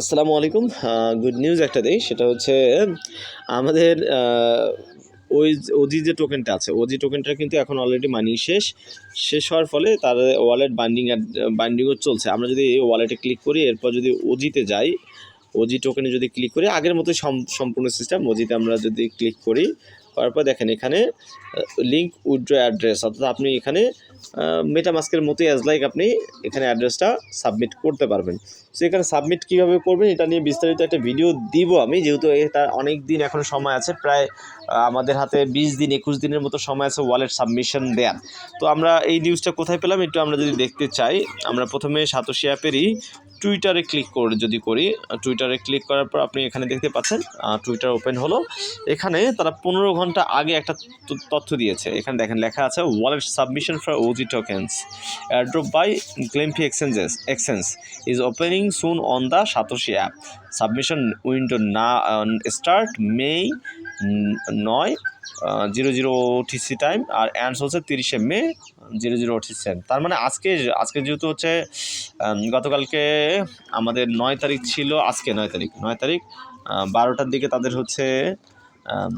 আসসালামু আলাইকুম। Good news একটা দেই, সেটা হচ্ছে, আমাদের ওই ওজি যে টোকেনটা আছে, ওজি টোকেনটা কিন্তু এখন অলরেডি মানি শেষ। শেষ হওয়ার ফলে তার ওয়ালেট বাইন্ডিং বাইন্ডিংও চলছে। আমরা যদি ওয়ালেটে ক্লিক করি, এরপর যদি ওজিতে যাই, ওজি টোকেনে যদি ক্লিক করি, আগের মতো সম্পূর্ণ সিস্টেম ওজিতে আমরা যদি ক্লিক করি, করার পর দেখেন এখানে লিঙ্ক উইথড্র অ্যাড্রেস অর্থাৎ আপনি এখানে মেটামাস্কের মতোই অ্যাজ লাইক আপনি এখানে অ্যাড্রেসটা সাবমিট করতে পারবেন। সো এখানে সাবমিট কীভাবে করবেন এটা নিয়ে বিস্তারিত একটা ভিডিও দিব আমি, যেহেতু এটা অনেক দিন এখনও সময় আছে, প্রায় আমাদের হাতে বিশ দিন, একুশ দিনের মতো সময় আছে ওয়ালেট সাবমিশন দেওয়ার তো আমরা এই নিউজটা কোথায় পেলাম একটু আমরা যদি দেখতে চাই, আমরা প্রথমে সাতোশি অ্যাপেরই টুইটারে ক্লিক করে, যদি করি টুইটারে ক্লিক করার পর আপনি এখানে দেখতে পাচ্ছেন টুইটার ওপেন হলো। এখানে তারা পনেরো ঘণ্টা আগে একটা তথ্য দিয়েছে। এখানে দেখেন লেখা আছে wallet submission for OG tokens airdrop by Glemfi exchanges exchange is opening soon on the Satoshi app submission window না স্টার্ট মে নয় zero zero OTC time are ends হচ্ছে তিরিশে May zero zero OTC time তার মানে আজকে আজকে যেহেতু হচ্ছে গতকালকে আমাদের নয় তারিখ ছিল আজকে নয় তারিখ নয় তারিখ বারোটার দিকে তাদের হচ্ছে আম,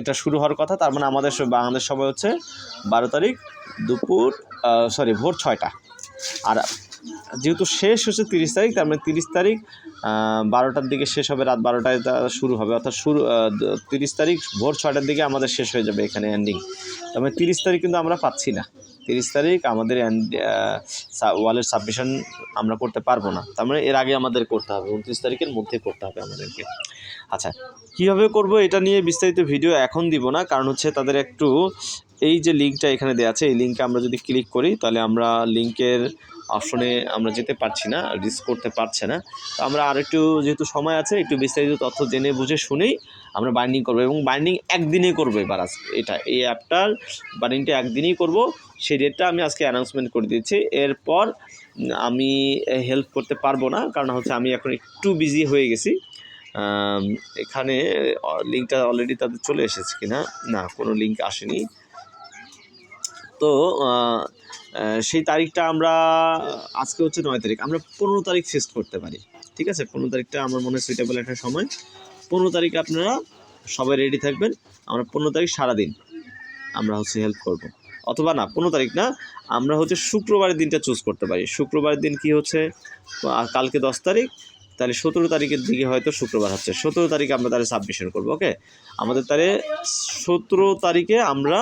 এটা শুরু হওয়ার কথা, তার মানে আমাদের বাংলাদেশ সময় হচ্ছে বারো তারিখ দুপুর সরি ভোর ছয়টা। আর যেহেতু শেষ হচ্ছে তিরিশ তারিখ, তার মানে তিরিশ তারিখ বারোটার দিকে শেষ হবে, রাত বারোটায় শুরু হবে। অর্থাৎ শুরু তিরিশ তারিখ ভোর ছয়টার দিকে আমাদের শেষ হয়ে যাবে এখানে এন্ডিং তার মানে তিরিশ তারিখ কিন্তু আমরা পাচ্ছি না। তিরিশ তারিখ আমাদের ওয়ালের সাবমিশন আমরা করতে পারব না। তার মানে এর আগে আমাদের করতে হবে, উনত্রিশ তারিখের মধ্যে করতে হবে আমাদেরকে। আচ্ছা কীভাবে করব এটা নিয়ে বিস্তারিত ভিডিও এখন দিব না, কারণ হচ্ছে তাদের একটু এই যে লিঙ্কটা এখানে দেওয়া আছে, এই লিঙ্কে আমরা যদি ক্লিক করি, তাহলে আমরা লিঙ্কের অপশনে আমরা যেতে পারছি না রিস্ক করতে পারছে না। তো আমরা আর একটু যেহেতু সময় আছে, একটু বিস্তারিত তথ্য জেনে বুঝে শুনেই আমরা বাইন্ডিং করব এবং বাইন্ডিং একদিনেই করব এবার আজকে। এটা, এই অ্যাপটার বাইন্ডিংটা একদিনই করব। সেই ডেটটা আমি আজকে অ্যানাউন্সমেন্ট করে দিয়েছি। এরপর আমি হেল্প করতে পারব না, কারণ হচ্ছে আমি এখন একটু বিজি হয়ে গেছি। এখানে লিঙ্কটা অলরেডি তাদের চলে এসেছে কিনা? না না কোনো লিঙ্ক আসেনি। তো সেই তারিখটা আমরা, আজকে হচ্ছে নয় তারিখ। আমরা পনেরো তারিখ শেষ করতে পারি। ঠিক আছে? পনেরো তারিখটা আমার মনে হয় সুইটেবল একটা সময়। পনেরো তারিখে আপনারা সবাই রেডি থাকবেন। আমরা পনেরো তারিখ সারাদিন আমরা হচ্ছে হেল্প করব। অথবা না, পনেরো তারিখ না, আমরা হচ্ছে শুক্রবারের দিনটা চুজ করতে পারি। শুক্রবারের দিন কি হচ্ছে? কালকে দশ তারিখ, তাহলে সতেরো তারিখের দিকে হয়তো শুক্রবার হচ্ছে। সতেরো তারিখে আমরা তাহলে সাবমিশন করব ওকে আমাদের তাহলে সতেরো তারিখে আমরা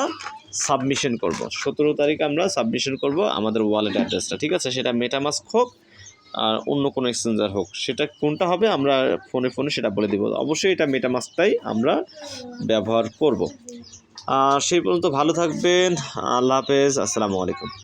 সাবমিশন করব। সতেরো তারিখে আমরা সাবমিশন করব আমাদের ওয়ালেট অ্যাড্রেসটা ঠিক আছে? সেটা মেটামাস্ক হোক আর অন্য কোনো এক্সচেঞ্জার হোক, সেটা কোনটা হবে আমরা ফোনে ফোনে সেটা বলে দেবো। অবশ্যই এটা মেটামাস্কটাই আমরা ব্যবহার করব। আর সেই পর্যন্ত ভালো থাকবেন। আল্লাহ হাফেজ। আসসালামু আলাইকুম।